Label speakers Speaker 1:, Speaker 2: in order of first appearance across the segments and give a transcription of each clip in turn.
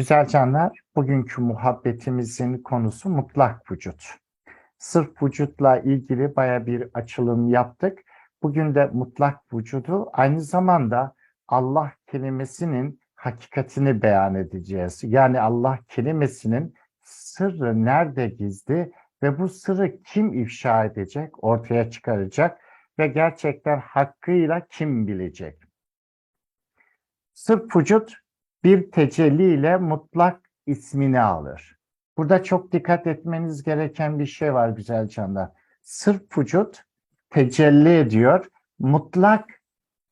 Speaker 1: Güzel canlar, bugünkü muhabbetimizin konusu mutlak vücut. Sırf vücutla ilgili baya bir açılım yaptık. Bugün de mutlak vücudu aynı zamanda Allah kelimesinin hakikatini beyan edeceğiz. Yani Allah kelimesinin sırrı nerede gizli ve bu sırrı kim ifşa edecek, ortaya çıkaracak ve gerçekten hakkıyla kim bilecek? Sırf vücut bir tecelli ile mutlak ismini alır. Burada çok dikkat etmeniz gereken bir şey var güzel canlar. Sırf vücut tecelli ediyor, mutlak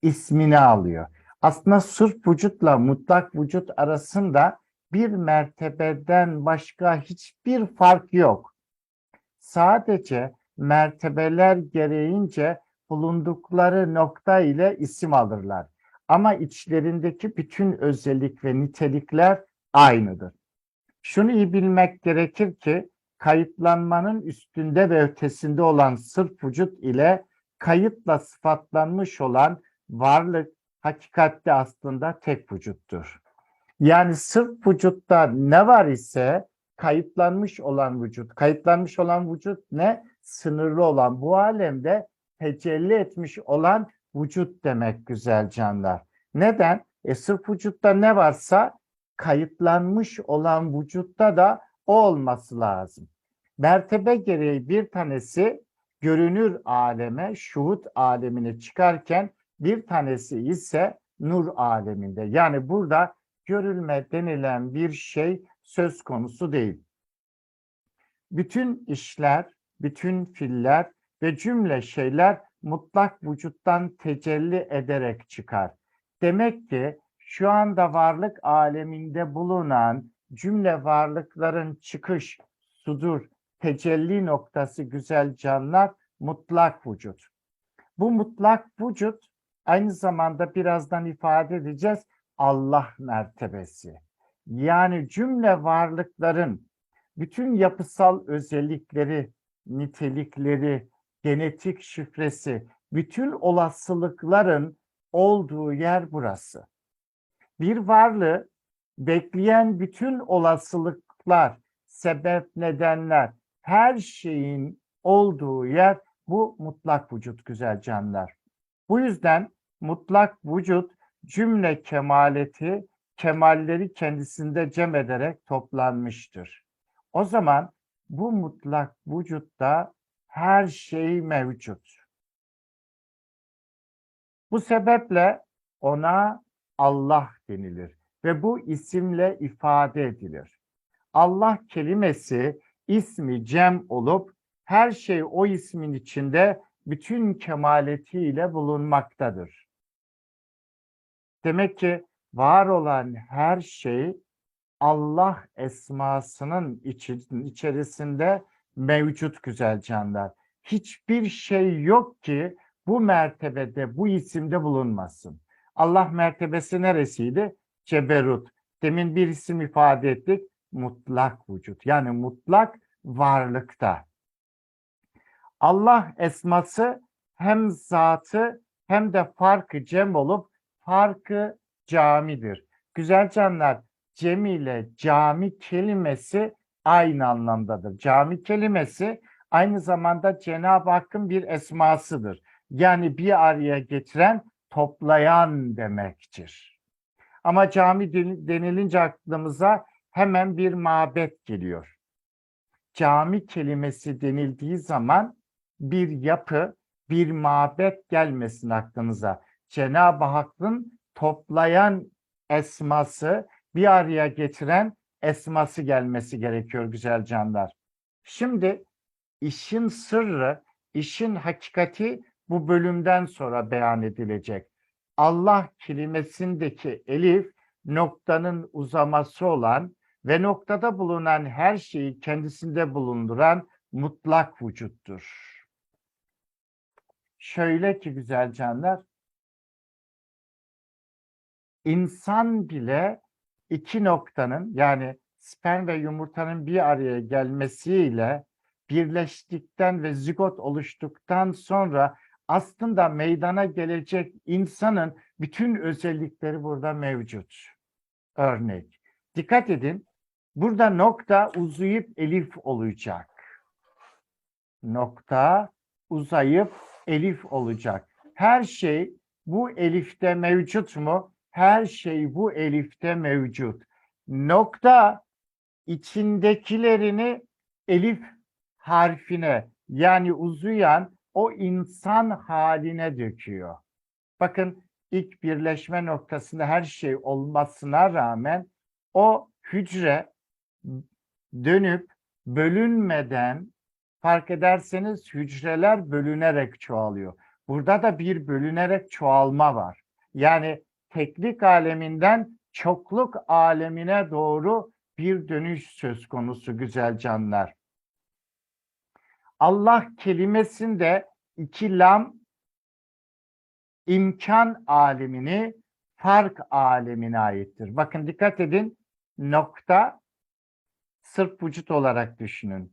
Speaker 1: ismini alıyor. Aslında sırf vücutla mutlak vücut arasında bir mertebeden başka hiçbir fark yok. Sadece mertebeler gereğince bulundukları nokta ile isim alırlar. Ama içlerindeki bütün özellik ve nitelikler aynıdır. Şunu iyi bilmek gerekir ki kayıtlanmanın üstünde ve ötesinde olan sırf vücut ile kayıtla sıfatlanmış olan varlık hakikatte aslında tek vücuttur. Yani sırf vücutta ne var ise kayıtlanmış olan vücut. Kayıtlanmış olan vücut ne? Sınırlı olan bu alemde tecelli etmiş olan vücut demek güzel canlar. Neden? E sırf vücutta ne varsa kayıtlanmış olan vücutta da o olması lazım. Mertebe gereği bir tanesi görünür aleme, şuhut alemine çıkarken bir tanesi ise nur aleminde. Yani burada görülme denilen bir şey söz konusu değil. Bütün işler, bütün filler ve cümle şeyler mutlak vücuttan tecelli ederek çıkar. Demek ki şu anda varlık aleminde bulunan cümle varlıkların çıkış, sudur, tecelli noktası güzel canlar mutlak vücut. Bu mutlak vücut aynı zamanda birazdan ifade edeceğiz Allah mertebesi. Yani cümle varlıkların bütün yapısal özellikleri, nitelikleri, genetik şifresi, bütün olasılıkların olduğu yer burası. Bir varlığı bekleyen bütün olasılıklar, sebep, nedenler, her şeyin olduğu yer bu mutlak vücut güzel canlar. Bu yüzden mutlak vücut cümle kemaleti, kemalleri kendisinde cem ederek toplanmıştır. O zaman bu mutlak vücutta her şey mevcut. Bu sebeple ona Allah denilir ve bu isimle ifade edilir. Allah kelimesi ismi cem olup her şey o ismin içinde bütün kemaletiyle bulunmaktadır. Demek ki var olan her şey Allah esmasının içerisinde mevcut güzel canlar. Hiçbir şey yok ki bu mertebede, bu isimde bulunmasın. Allah mertebesi neresiydi? Ceberut. Demin bir isim ifade ettik. Mutlak vücut. Yani mutlak varlıkta. Allah esması hem zatı hem de farkı cem olup farkı camidir. Güzel canlar, cem ile cami kelimesi aynı anlamdadır. Cami kelimesi aynı zamanda Cenab-ı Hakk'ın bir esmasıdır. Yani bir araya getiren, toplayan demektir. Ama cami denilince aklımıza hemen bir mabet geliyor. Cami kelimesi denildiği zaman bir yapı, bir mabet gelmesin aklınıza. Cenab-ı Hakk'ın toplayan esması, bir araya getiren esması gelmesi gerekiyor güzel canlar. Şimdi işin sırrı, işin hakikati bu bölümden sonra beyan edilecek. Allah kelimesindeki elif noktanın uzaması olan ve noktada bulunan her şeyi kendisinde bulunduran mutlak vücuttur. Şöyle ki güzel canlar, insan bile iki noktanın yani sperm ve yumurtanın bir araya gelmesiyle birleştikten ve zigot oluştuktan sonra aslında meydana gelecek insanın bütün özellikleri burada mevcut. Örnek. Dikkat edin. Burada nokta uzayıp elif olacak. Nokta uzayıp elif olacak. Her şey bu elifte mevcut mu? Her şey bu elifte mevcut. Nokta içindekilerini elif harfine yani uzayan o insan haline döküyor. Bakın ilk birleşme noktasında her şey olmasına rağmen o hücre dönüp bölünmeden fark ederseniz hücreler bölünerek çoğalıyor. Burada da bir bölünerek çoğalma var. Yani teklik aleminden çokluk alemine doğru bir dönüş söz konusu güzel canlar. Allah kelimesinde iki lam imkan alemini fark alemine aittir. Bakın dikkat edin nokta sırf vücut olarak düşünün.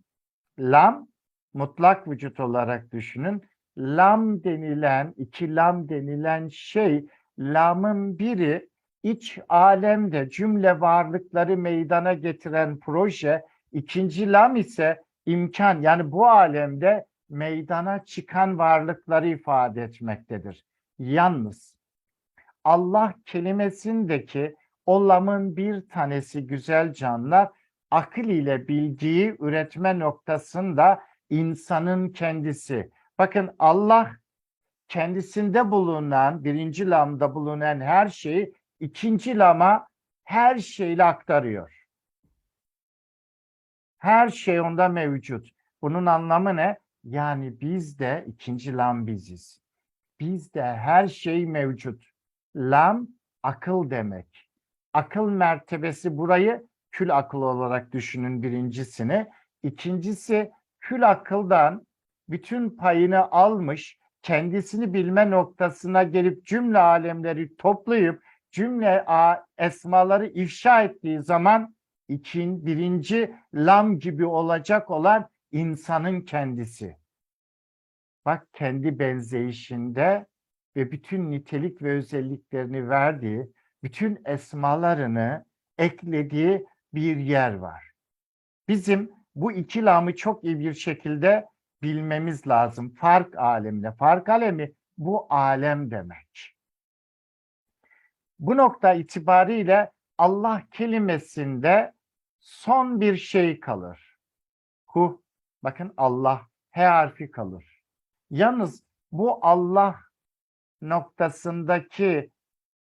Speaker 1: Lam mutlak vücut olarak düşünün. Lam denilen, iki lam denilen şey, lamın biri iç alemde cümle varlıkları meydana getiren proje, ikinci lam ise imkan yani bu alemde meydana çıkan varlıkları ifade etmektedir. Yalnız Allah kelimesindeki o lamın bir tanesi güzel canlar akıl ile bilgiyi üretme noktasında insanın kendisi. Bakın Allah kendisinde bulunan birinci lamda bulunan her şeyi ikinci lama her şeyle aktarıyor. Her şey onda mevcut. Bunun anlamı ne? Yani biz de ikinci lam biziz. Bizde her şey mevcut. Lam akıl demek. Akıl mertebesi burayı kül akıl olarak düşünün birincisini. İkincisi kül akıldan bütün payını almış, kendisini bilme noktasına gelip cümle alemleri toplayıp cümle esmaları ifşa ettiği zaman için birinci lam gibi olacak olan insanın kendisi. Bak kendi benzeyişinde ve bütün nitelik ve özelliklerini verdiği, bütün esmalarını eklediği bir yer var. Bizim bu iki lamı çok iyi bir şekilde bilmemiz lazım. Fark alemine. Fark alemi bu alem demek. Bu nokta itibariyle Allah kelimesinde son bir şey kalır. Hu, bakın Allah, H harfi kalır. Yalnız bu Allah noktasındaki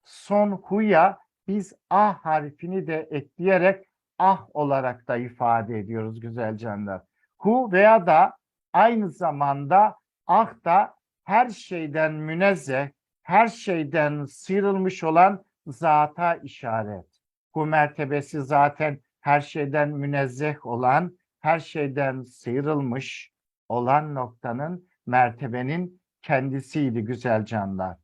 Speaker 1: son huya biz A harfini de ekleyerek ah olarak da ifade ediyoruz güzel canlar. Hu veya da aynı zamanda ah da her şeyden münezzeh, her şeyden sıyrılmış olan zata işaret. Bu mertebesi zaten her şeyden münezzeh olan, her şeyden sıyrılmış olan noktanın, mertebenin kendisiydi güzel canlar.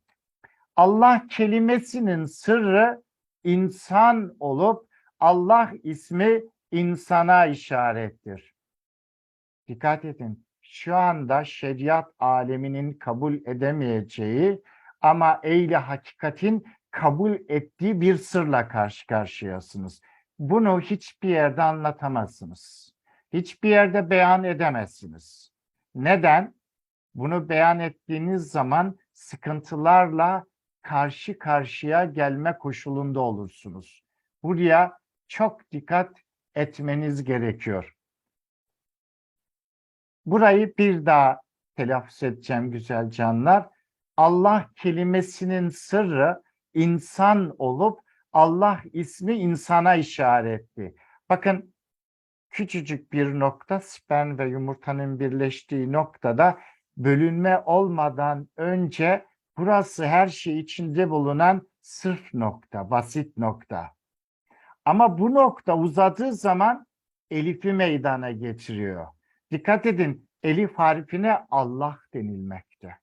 Speaker 1: Allah kelimesinin sırrı insan olup Allah ismi insana işarettir. Dikkat edin. Şu anda şeriat aleminin kabul edemeyeceği ama eyle hakikatin kabul ettiği bir sırla karşı karşıyasınız. Bunu hiçbir yerde anlatamazsınız. Hiçbir yerde beyan edemezsiniz. Neden? Bunu beyan ettiğiniz zaman sıkıntılarla karşı karşıya gelme koşulunda olursunuz. Buraya çok dikkat etmeniz gerekiyor. Burayı bir daha telaffuz edeceğim güzel canlar. Allah kelimesinin sırrı insan olup Allah ismi insana işaretli. Bakın küçücük bir nokta sperm ve yumurtanın birleştiği noktada bölünme olmadan önce burası her şey içinde bulunan sırf nokta, basit nokta. Ama bu nokta uzadığı zaman elifi meydana getiriyor. Dikkat edin elif harfine Allah denilmekte.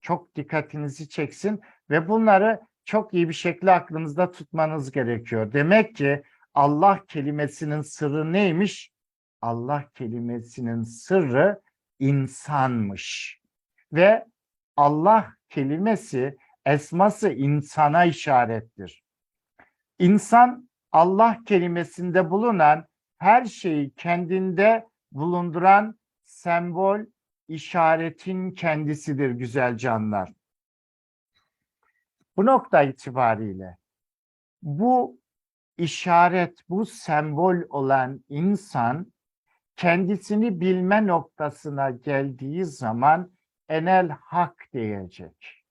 Speaker 1: Çok dikkatinizi çeksin ve bunları çok iyi bir şekilde aklınızda tutmanız gerekiyor. Demek ki Allah kelimesinin sırrı neymiş? Allah kelimesinin sırrı insanmış. Ve Allah kelimesi, esması insana işarettir. İnsan Allah kelimesinde bulunan her şeyi kendinde bulunduran sembol, işaretin kendisidir güzel canlar. Bu nokta itibariyle bu işaret, bu sembol olan insan kendisini bilme noktasına geldiği zaman enel hak diyecek.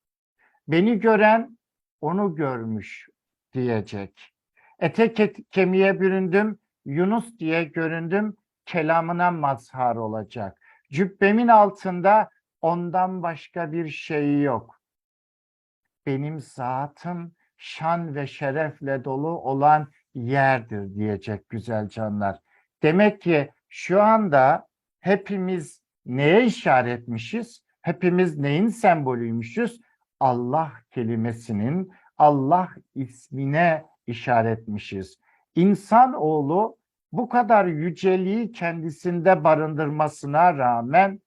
Speaker 1: Beni gören onu görmüş diyecek. Ete ke- kemiğe büründüm, Yunus diye göründüm, kelamına mazhar olacak. Cübbemin altında ondan başka bir şey yok. Benim zatım şan ve şerefle dolu olan yerdir diyecek güzel canlar. Demek ki şu anda hepimiz neye işaretmişiz? Hepimiz neyin sembolüymüşüz? Allah kelimesinin Allah ismine işaretmişiz. İnsanoğlu bu kadar yüceliği kendisinde barındırmasına rağmen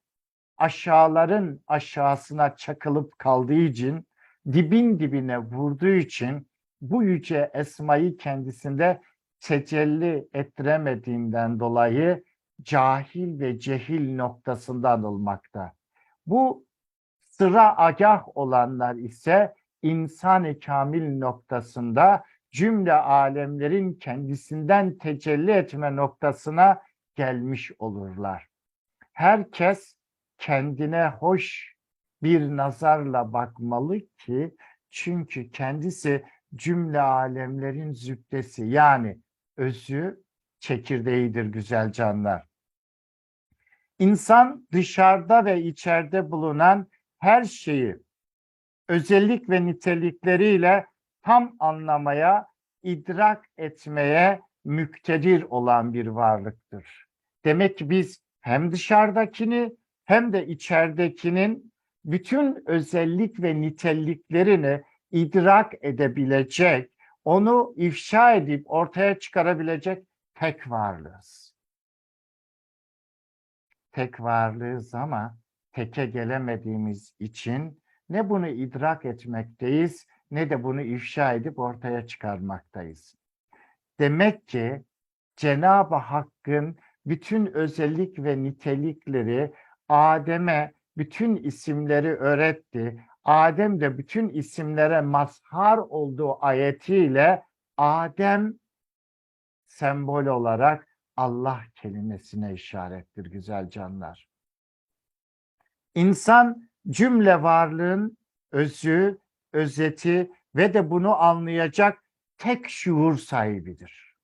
Speaker 1: aşağıların aşağısına çakılıp kaldığı için dibin dibine vurduğu için bu yüce esmayı kendisinde tecelli ettiremediğinden dolayı cahil ve cehil noktasında anılmakta. Bu sıra agah olanlar ise insan-ı kamil noktasında cümle alemlerin kendisinden tecelli etme noktasına gelmiş olurlar. Herkes kendine hoş bir nazarla bakmalı ki çünkü kendisi cümle alemlerin zübdesi yani özü çekirdeğidir güzel canlar. İnsan dışarıda ve içeride bulunan her şeyi özellik ve nitelikleriyle tam anlamaya, idrak etmeye müktedir olan bir varlıktır. Demek ki biz hem dışarıdakini hem de içeridekinin bütün özellik ve niteliklerini idrak edebilecek, onu ifşa edip ortaya çıkarabilecek tek varlığız. Tek varlığız ama teke gelemediğimiz için ne bunu idrak etmekteyiz ne de bunu ifşa edip ortaya çıkarmaktayız. Demek ki Cenab-ı Hakk'ın bütün özellik ve nitelikleri Adem'e bütün isimleri öğretti. Adem de bütün isimlere mazhar olduğu ayetiyle Adem sembol olarak Allah kelimesine işarettir güzel canlar. İnsan cümle varlığın özü, özeti ve de bunu anlayacak tek şuur sahibidir.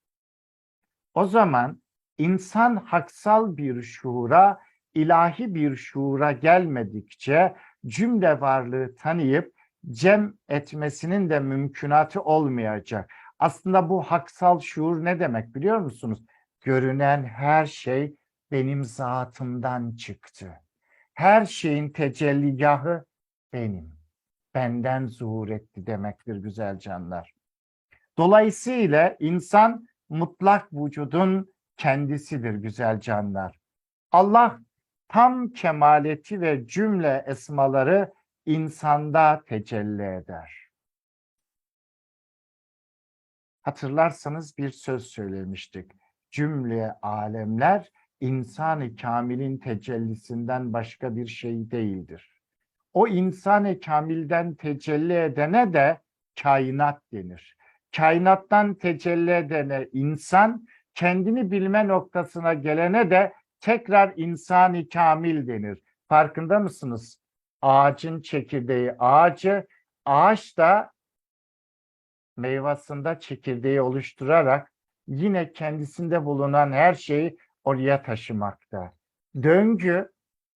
Speaker 1: O zaman insan haksal bir şuura, ilahi bir şuura gelmedikçe cümle varlığı tanıyıp cem etmesinin de mümkünatı olmayacak. Aslında bu haksal şuur ne demek biliyor musunuz? Görünen her şey benim zatımdan çıktı. Her şeyin tecelligahı benim. Benden zuhur etti demektir güzel canlar. Dolayısıyla insan mutlak vücudun kendisidir güzel canlar. Allah tam kemaleti ve cümle esmaları insanda tecelli eder. Hatırlarsanız bir söz söylemiştik. Cümle alemler insan-ı kamilin tecellisinden başka bir şey değildir. O insan-ı kamilden tecelli edene de kainat denir. Kainattan tecelli edene insan, kendini bilme noktasına gelene de tekrar insani kamil denir. Farkında mısınız? Ağacın çekirdeği ağacı, ağaç da meyvasında çekirdeği oluşturarak yine kendisinde bulunan her şeyi oraya taşımakta. Döngü,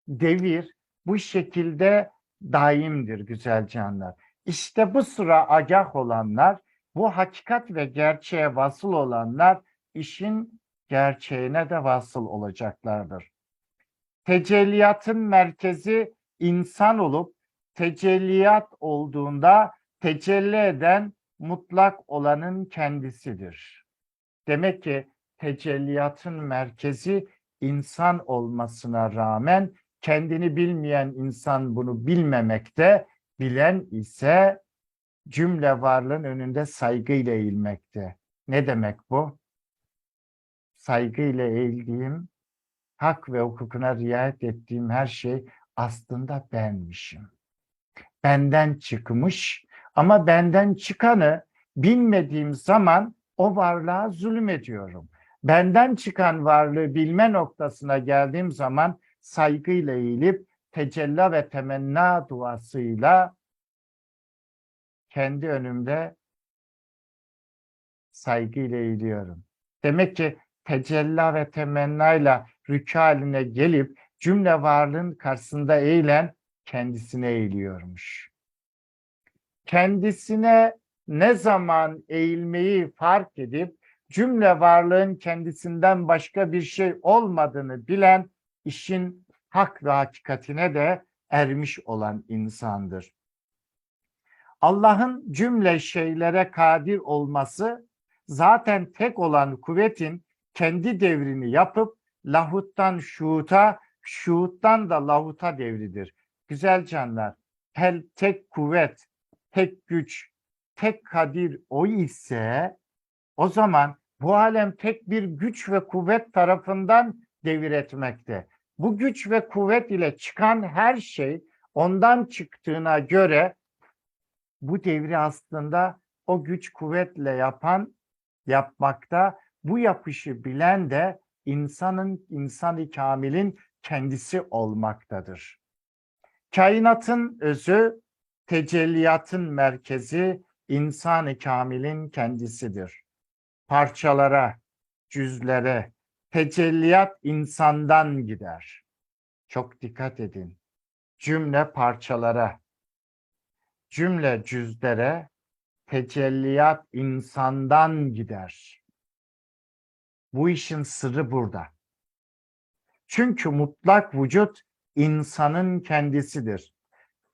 Speaker 1: devir bu şekilde daimdir güzel canlar. İşte bu sıra agah olanlar, bu hakikat ve gerçeğe vasıl olanlar işin gerçeğine de vasıl olacaklardır. Tecelliyatın merkezi insan olup tecelliyat olduğunda tecelli eden mutlak olanın kendisidir. Demek ki tecelliyatın merkezi insan olmasına rağmen kendini bilmeyen insan bunu bilmemekte, bilen ise cümle varlığın önünde saygıyla eğilmekte. Ne demek bu? Saygıyla eğildiğim, hak ve hukukuna riayet ettiğim her şey aslında benmişim. Benden çıkmış ama benden çıkanı bilmediğim zaman o varlığa zulüm ediyorum. Benden çıkan varlığı bilme noktasına geldiğim zaman saygıyla eğilip tecella ve temenna duasıyla kendi önümde saygıyla eğiliyorum. Demek ki tecella ve temennayla rükû haline gelip cümle varlığın karşısında eğilen kendisine eğiliyormuş. Kendisine ne zaman eğilmeyi fark edip cümle varlığın kendisinden başka bir şey olmadığını bilen işin hak ve hakikatine de ermiş olan insandır. Allah'ın cümle şeylere kadir olması zaten tek olan kuvvetin kendi devrini yapıp lahuttan şuuta, şuuttan da lahuta devridir. Güzel canlar, tel tek kuvvet, tek güç, tek kadir o ise o zaman bu alem tek bir güç ve kuvvet tarafından devir etmekte. Bu güç ve kuvvet ile çıkan her şey ondan çıktığına göre bu devri aslında o güç kuvvetle yapan yapmakta. Bu yapışı bilen de insanın insanı kamilin kendisi olmaktadır. Kainatın özü, tecelliyatın merkezi insanı kamilin kendisidir. Parçalara, cüzlere, tecelliyat insandan gider. Çok dikkat edin. Cümle parçalara, cümle cüzlere, tecelliyat insandan gider. Bu işin sırrı burada. Çünkü mutlak vücut insanın kendisidir.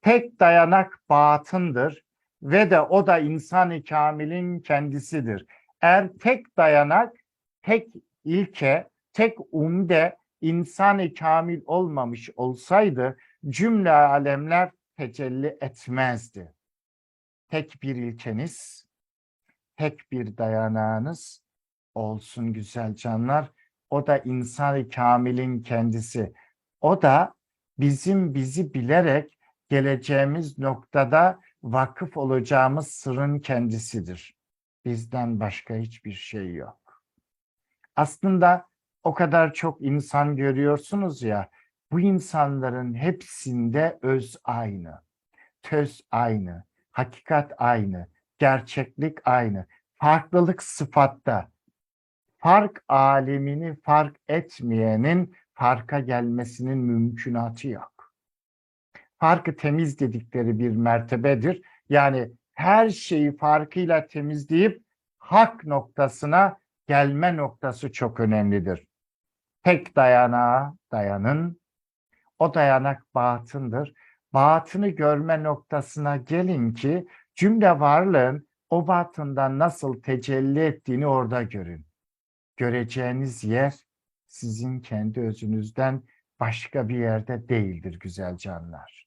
Speaker 1: Tek dayanak batındır ve de o da insan-ı kamilin kendisidir. Eğer tek dayanak, tek ilke, tek umde insan-ı kamil olmamış olsaydı cümle alemler tecelli etmezdi. Tek bir ilkeniz, tek bir dayanağınız olsun güzel canlar. O da insan-ı kamilin kendisi. O da bizim bizi bilerek geleceğimiz noktada vakıf olacağımız sırrın kendisidir. Bizden başka hiçbir şey yok. Aslında o kadar çok insan görüyorsunuz ya, bu insanların hepsinde öz aynı, töz aynı, hakikat aynı, gerçeklik aynı, farklılık sıfatta. Fark alemini fark etmeyenin farka gelmesinin mümkünatı yok. Farkı temiz dedikleri bir mertebedir. Yani her şeyi farkıyla temizleyip hak noktasına gelme noktası çok önemlidir. Tek dayanağa dayanın. O dayanak batındır. Batını görme noktasına gelin ki cümle varlığın o batından nasıl tecelli ettiğini orada görün. Göreceğiniz yer sizin kendi özünüzden başka bir yerde değildir güzel canlar.